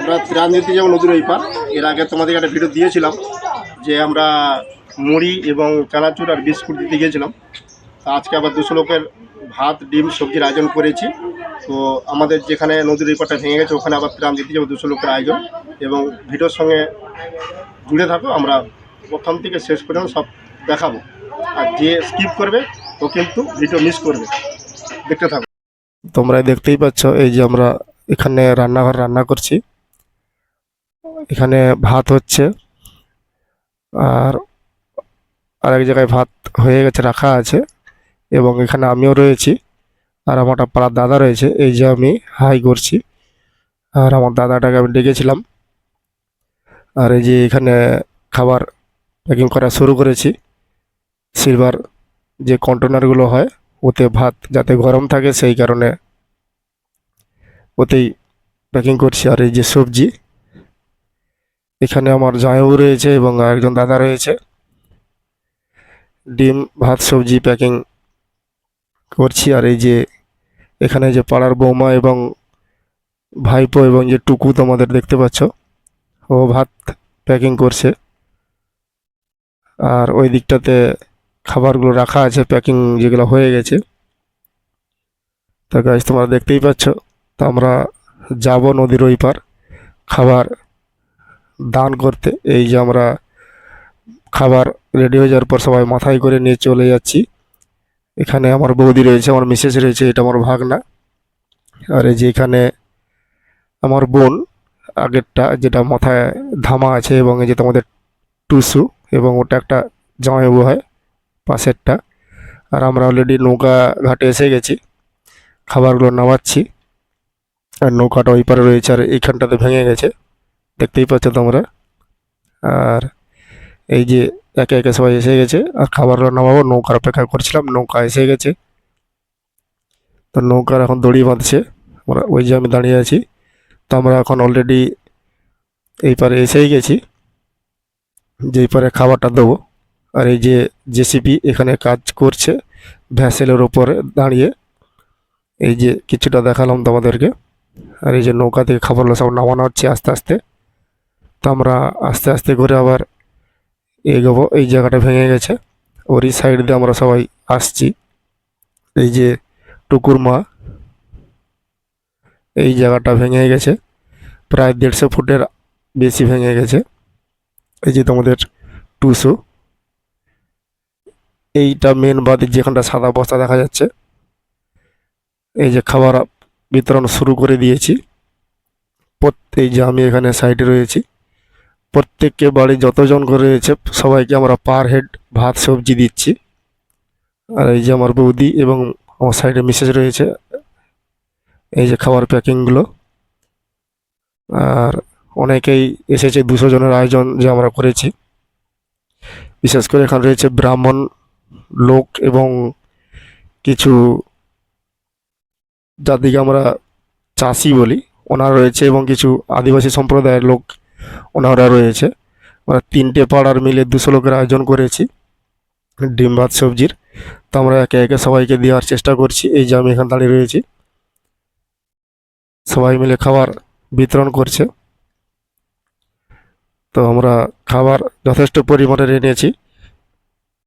আমরা দিতে যাব নদীর ওই পার, এর আগে তোমাদেরকে একটা ভিডিও দিয়েছিলাম যে আমরা মুড়ি এবং চানাচুর আর বিস্কুট দিতে গিয়েছিলাম। আজকে আবার দুশো লোকের ভাত, ডিম, সবজির আয়োজন করেছি। তো আমাদের যেখানে নদীর পারটা ভেঙে গেছে, ওখানে আবার ত্রাণ দিতে যাব দুশো লোকের আয়োজন এবং ভিডিওর সঙ্গে জুড়ে থাকো, আমরা প্রথম থেকে শেষ পর্যন্ত সব দেখাবো। আর যে স্কিপ করবে, ও কিন্তু ভিডিও মিস করবে। দেখতে থাকো। তোমরা দেখতেই পাচ্ছ, এই যে আমরা এখানে রান্নাঘর রান্না করছি। এখানে ভাত হচ্ছে। আর আরেক জায়গায় ভাত হয়ে গেছে, রাখা আছে। এবং এখানে আমিও রয়েছি। আর আমার পাড়ার দাদা রয়েছে, এই যে আমি, হাই করছি। আর আমার দাদাটাকে আমি ডেকেছিলাম। আর এই যে এখানে খাবার প্যাকিং করা শুরু করেছি। সিলভার যে কন্টেনারগুলো হয়, ওতে ভাত যাতে গরম থাকে সেই কারণে ওতেই প্যাকিং করছি। আর এই যে সবজি এখানে আমার জামাইবাবু রয়েছে এবং একজন দাদা রয়েছে। ডিম, ভাত, সবজি প্যাকিং করছি। আর এই যে এখানে যে পাড়ার বৌমা এবং ভাইপো এবং যে টুকু তোমাদের দেখতে পাচ্ছ, ও ভাত প্যাকিং করছে। আর ওই দিকটাতে খাবারগুলো রাখা আছে প্যাকিং যেগুলো হয়ে গেছে। তা গাছ তোমরা দেখতেই পাচ্ছ, তো আমরা যাব নদীর ওই পার, খাবার দান করতে। এই যে আমরা খাবার রেডি হয়ে যাওয়ার পর সবাই মাথায় করে নিয়ে চলে যাচ্ছি। এখানে আমার বৌদি রয়েছে, আমার মিসেস রয়েছে, এটা আমার ভাগনা। আর এই যে এখানে আমার বোন, আগেরটা যেটা মাথায় ধামা আছে এবং এই যে তোমাদের টুসু এবং ওটা একটা জামাইবাবু হয়, পাশেরটা। আর আমরা অলরেডি নৌকা ঘাটে এসে গেছি, খাবারগুলো নামাচ্ছি। আর নৌকাটা ওই পারে রয়েছে আর এইখানটাতে ভেঙে গেছে। দেখতেই পাচ্ছ তোমরা। আর এই যে একে একে সবাই এসে গেছে, আর খাবারগুলো নামাবো, নৌকার অপেক্ষা করছিলাম, নৌকা এসে গেছে। তো নৌকার এখন দড়ি বাঁধছে, আমরা ওই যে আমি দাঁড়িয়ে আছি। তো আমরা এখন অলরেডি এই পারে এসেই গেছি যেই পারে খাবারটা দেবো। আর এই যে জেসিপি এখানে কাজ করছে, ভ্যাসেলের ওপরে দাঁড়িয়ে। এই যে কিছুটা দেখালাম তোমাদেরকে। আর এই যে নৌকা থেকে খাবারগুলো সব নামানো হচ্ছে আস্তে আস্তে। তো আমরা আস্তে আস্তে করে আবার এগোবো, এই জায়গাটা ভেঙে গেছে। ওরই সাইড দিয়ে আমরা সবাই আসছি। এই যে টুকুর মা, এই জায়গাটা ভেঙে গেছে। প্রায় দেড়শো ফুটের বেশি ভেঙে গেছে। এই যে তোমাদের টুসু, এইটা মেন বাদে যেখানটা সাদা বস্তা দেখা যাচ্ছে। এই যে খাবার বিতরণ শুরু করে দিয়েছি। প্রত্যেক যে আমি এখানে সাইডে রয়েছি। প্রত্যেককে বাড়ি যতজন করে রয়েছে, সবাইকে আমরা পার হেড ভাত, সবজি দিচ্ছি। আর এই যে আমার বৌদি এবং আমার সাইডে মিসেস রয়েছে, এই যে খাবার প্যাকিংগুলো আর অনেকেই এসেছে, দুশো জনের আয়োজন যে আমরা করেছি। বিশেষ করে এখানে রয়েছে ব্রাহ্মণ লোক এবং কিছু যাদেরকে আমরা চাষি বলি। ওনারা রয়েছে এবং কিছু আদিবাসী সম্প্রদায়ের লোক ওনারা রয়েছে। আমরা তিনটে পাড়ার মিলে দুশো লোকের আয়োজন করেছি, ডিম ভাত সবজির। তো আমরা একে একে সবাইকে দেওয়ার চেষ্টা করছি, এই যে আমি এখানে দাঁড়িয়ে রয়েছি। সবাই মিলে খাবার বিতরণ করছে। তো আমরা খাবার যথেষ্ট পরিমাণে এনেছি